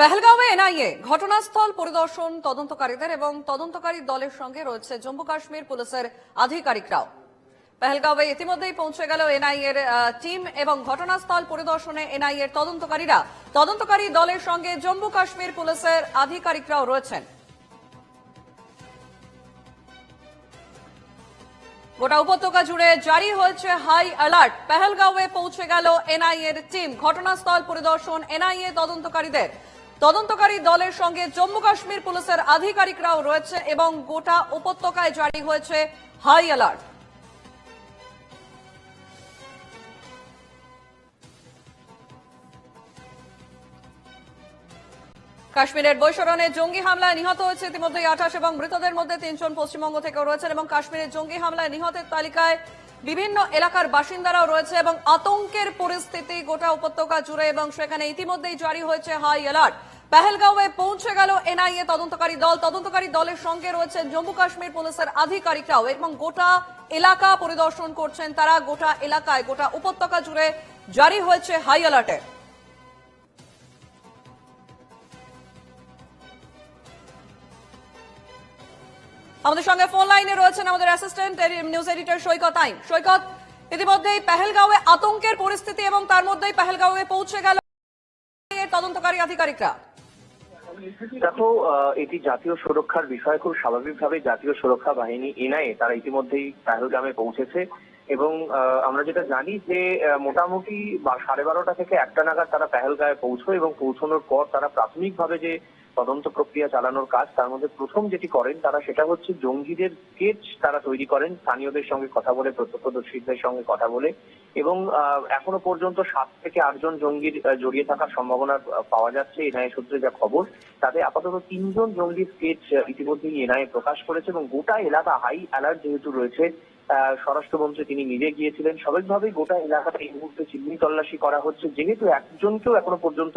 পেহেলগাঁওয়ে NIA, ঘটনাস্থল পরিদর্শন তদন্তকারীদের এবং তদন্তকারী দলের সঙ্গে রয়েছে জম্মু কাশ্মীর পুলিশের আধিকারিকরাও। পেহেলগাঁওয়ে ইতিমধ্যেই পৌঁছে গেল এনআইএর টিম এবং ঘটনাস্থল পরিদর্শনে এনআইএর তদন্তকারীরা। তদন্তকারী দলের সঙ্গে জম্মু কাশ্মীর পুলিশের আধিকারিকরাও রয়েছেন। গোটা উপত্যকা জুড়ে জারি হয়েছে হাই অ্যালার্ট। পেহেলগাঁওয়ে পৌঁছে গেল এনআইএর টিম। ঘটনাস্থল পরিদর্শন এনআইএ তদন্তকারীদের। তদন্তকারী দলের সঙ্গে জম্মু কাশ্মীর পুলিশের আধিকারিকরাও রয়েছে এবং গোটা উপত্যকায় জারি হয়েছে হাই অ্যালার্ট। কাশ্মীরের বৈশরণে জঙ্গি হামলায় নিহত হয়েছে ইতিমধ্যে আঠাশ এবং মৃতদের মধ্যে তিনজন পশ্চিমবঙ্গ থেকেও রয়েছেন এবং কাশ্মীরের জঙ্গি হামলায় নিহতের তালিকায় বিভিন্ন এলাকার বাসিন্দারাও রয়েছে এবং আতঙ্কের পরিস্থিতি গোটা উপত্যকা জুড়ে এবং সেখানে ইতিমধ্যেই জারি হয়েছে হাই অ্যালার্ট। পেহেলগাঁওয়ে পৌঁছে গেল এনআইএ তদন্তকারী দল। তদন্তকারী দলের সঙ্গে রয়েছেন জম্মু কাশ্মীর পুলিশের আধিকারিকরাও এবং গোটা এলাকা পরিদর্শন করছেন তারা। গোটা এলাকায় গোটা উপত্যকা জুড়ে জারি হয়েছে হাই অ্যালার্টে। আমাদের সঙ্গে ফোন লাইনে রয়েছেন আমাদের অ্যাসিস্ট্যান্ট নিউজ এডিটর সৈকত আইন। সৈকত, ইতিমধ্যেই পেহেলগাঁওয়ে আতঙ্কের পরিস্থিতি এবং তার মধ্যেই পেহেলগাঁওয়ে পৌঁছে গেল তদন্তকারী আধিকারিকরা। দেখো এটি জাতীয় সুরক্ষার বিষয়। খুব স্বাভাবিকভাবে জাতীয় সুরক্ষা বাহিনী এনআইএ, তারা ইতিমধ্যেই পেহেলগামে পৌঁছেছে। এবং আমরা যেটা জানি যে মোটামুটি সাড়ে বারোটা থেকে একটা নাগাদ তারা পেহেলগামে পৌঁছয় এবং পৌঁছানোর পর তারা প্রাথমিকভাবে যে তদন্ত প্রক্রিয়া চালানোর কাজ, তার মধ্যে প্রথম যেটি করেন তারা সেটা হচ্ছে জঙ্গিদের স্কেচ তারা তৈরি করেন, স্থানীয়দের সঙ্গে কথা বলে, প্রত্যক্ষদর্শীদের সঙ্গে কথা বলে এবং এখনও পর্যন্ত সাত থেকে আটজন জঙ্গির জড়িয়ে থাকার সম্ভাবনা পাওয়া যাচ্ছে এনআইএ সূত্রে যা খবর। তাতে আপাতত তিনজন জঙ্গির স্কেচ ইতিমধ্যেই এনআইএ প্রকাশ করেছে এবং গোটা এলাকা হাই অ্যালার্ট যেহেতু রয়েছে স্বরাষ্ট্রমন্ত্রী তিনি নিজে গিয়েছিলেন। স্বাভাবিকভাবেই গোটা এলাকাতে এই মুহূর্তে চিহ্নি তল্লাশি করা হচ্ছে। যেহেতু একজনকেও এখনও পর্যন্ত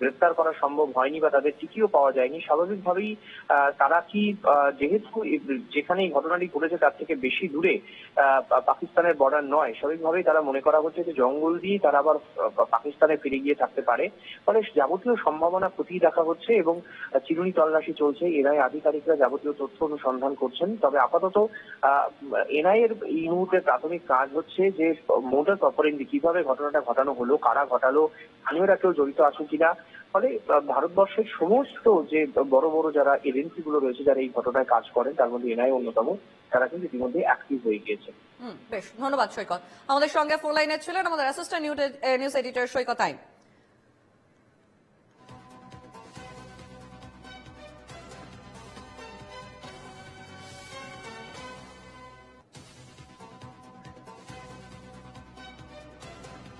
গ্রেপ্তার করা সম্ভব হয়নি বা তাদের টিকিও পাওয়া যায়নি, স্বাভাবিকভাবেই তারা কি যেহেতু যেখানে এই ঘটনাটি ঘটেছে তার থেকে বেশি দূরে পাকিস্তানের বর্ডার নয়, স্বাভাবিকভাবেই তারা মনে করা হচ্ছে যে জঙ্গল দিয়ে তারা আবার পাকিস্তানে ফিরে গিয়ে থাকতে পারে। ফলে যাবতীয় সম্ভাবনা খতিয়ে দেখা হচ্ছে এবং চিরুনি তল্লাশি চলছে। এনআই আধিকারিকরা যাবতীয় তথ্য অনুসন্ধান করছেন। তবে আপাতত এনআই এর এই মুহূর্তে প্রাথমিক কাজ হচ্ছে যে, মোটার অপারেন্ডি কীভাবে ঘটনাটা ঘটানো হলো, কারা ঘটালো, স্থানীয়রা কেউ জড়িত আছে কিনা? ফলে ভারতবর্ষের সমস্ত যে বড় বড় যারা এজেন্সি গুলো রয়েছে, যারা এই ঘটনায় কাজ করেন, তার মধ্যে এনআই অন্যতম, তারা কিন্তু ইতিমধ্যে অ্যাক্টিভ হয়ে গিয়েছে। বেশ, ধন্যবাদ সৈকত। আমাদের সঙ্গে ফোন লাইনে ছিলেন আমাদের অ্যাসিস্ট্যান্ট নিউজ এডিটর সৈকত আইন।